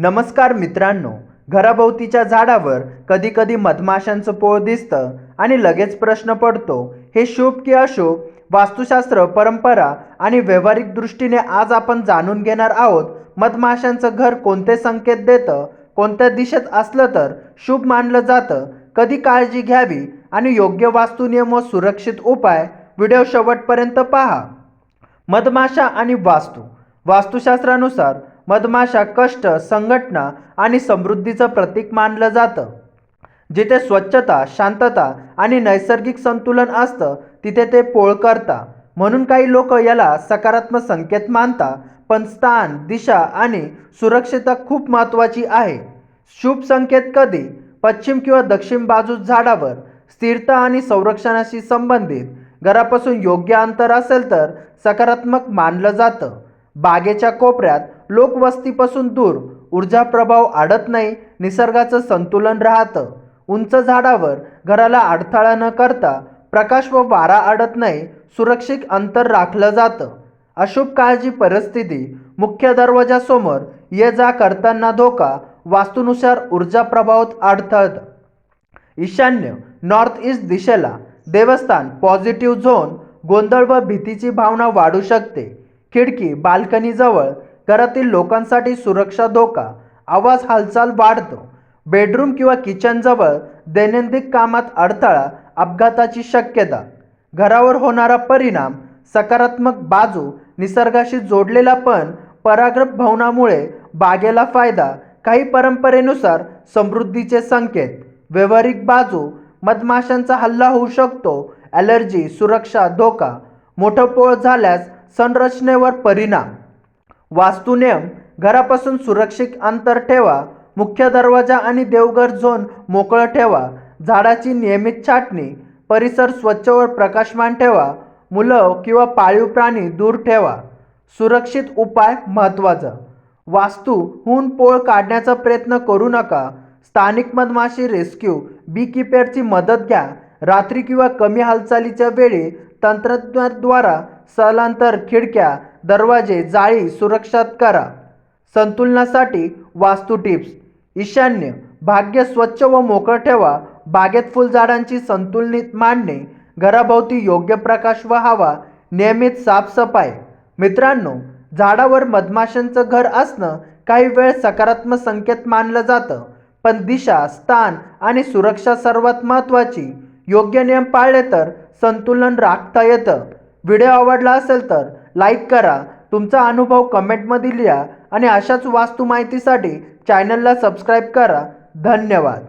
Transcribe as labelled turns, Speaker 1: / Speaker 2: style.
Speaker 1: नमस्कार मित्रांनो घराभोवतीच्या झाडावर कधी कधी मधमाशांचं पोळ दिसतं आणि लगेच प्रश्न पडतो हे शुभ की अशुभ? वास्तुशास्त्र परंपरा आणि व्यावहारिक दृष्टीने आज आपण जाणून घेणार आहोत मधमाशांचं घर कोणते संकेत देतं कोणत्या दिशेत असलं तर शुभ मानलं जातं कधी काळजी घ्यावी आणि योग्य वास्तुनियम व सुरक्षित उपाय व्हिडिओ शेवटपर्यंत पहा. मधमाशा आणि वास्तू. वास्तुशास्त्रानुसार मधमाशा कष्ट संघटना आणि समृद्धीचं प्रतीक मानलं जातं. जिथे स्वच्छता शांतता आणि नैसर्गिक संतुलन असतं तिथे ते पोळ करता. म्हणून काही लोक याला सकारात्मक संकेत मानता पण स्थान दिशा आणि सुरक्षितता खूप महत्त्वाची आहे. शुभ संकेत कधी? पश्चिम किंवा दक्षिण बाजूस झाडावर. स्थिरता आणि संरक्षणाशी संबंधित. घरापासून योग्य अंतर असेल तर सकारात्मक मानलं जातं. बागेच्या कोपऱ्यात लोकवस्तीपासून दूर. ऊर्जा प्रभाव आडत नाही निसर्गाचं संतुलन राहतं. उंच झाडावर घराला अडथळा न करता प्रकाश व वारा अडत नाही सुरक्षित अंतर राखलं जातं. अशुभ काळजी परिस्थिती मुख्य दरवाजासमोर ये जा करताना धोका वास्तूनुसार ऊर्जा प्रभावात अडथळत ईशान्य नॉर्थ ईस्ट दिशेला देवस्थान पॉझिटिव्ह झोन गोंधळ व भीतीची भावना वाढू शकते. खिडकी बाल्कनीजवळ घरातील लोकांसाठी सुरक्षा धोका आवाज हालचाल वाढतो बेडरूम किंवा किचनजवळ दैनंदिन कामात अडथळा अपघाताची शक्यता घरावर होणारा परिणाम सकारात्मक बाजू निसर्गाशी जोडलेला पण पराग्रह भवनामुळे बागेला फायदा काही परंपरेनुसार समृद्धीचे संकेत व्यावहारिक बाजू मधमाशांचा हल्ला होऊ शकतो ॲलर्जी सुरक्षा धोका मोठं पोळ झाल्यास संरचनेवर परिणाम. वास्तुनियम घरापासून सुरक्षित अंतर ठेवा मुख्य दरवाजा आणि देवघर झोन मोकळं ठेवा झाडाची नियमित छाटणी परिसर स्वच्छ व प्रकाशमान ठेवा मुलं किंवा पाळीव प्राणी दूर ठेवा. सुरक्षित उपाय महत्त्वाचा. वास्तूहून पोळ काढण्याचा प्रयत्न करू नका. स्थानिक मधमाशी रेस्क्यू बी किपेरची मदत घ्या. रात्री किंवा कमी हालचालीच्या वेळी तंत्रज्ञाद्वारा स्थलांतर खिडक्या दरवाजे जाळी सुरक्षात करा. संतुलनासाठी वास्तू टिप्स. ईशान्य भाग्य स्वच्छ व मोकळं ठेवा. बागेत फुलझाडांची संतुलित मांडणे. घराभोवती योग्य प्रकाश व हवा नियमित साफसफाई. मित्रांनो झाडावर मधमाशांचं घर असणं काही वेळ सकारात्मक संकेत मानलं जातं. पण दिशा स्थान आणि सुरक्षा सर्वात महत्त्वाची. योग्य नियम पाळले तर संतुलन राखता येतं. व्हिडिओ आवडला असेल तर लाईक करा तुमचा अनुभव कमेंटमध्ये लिहा आणि अशाच वास्तू माहितीसाठी चॅनलला सबस्क्राईब करा. धन्यवाद.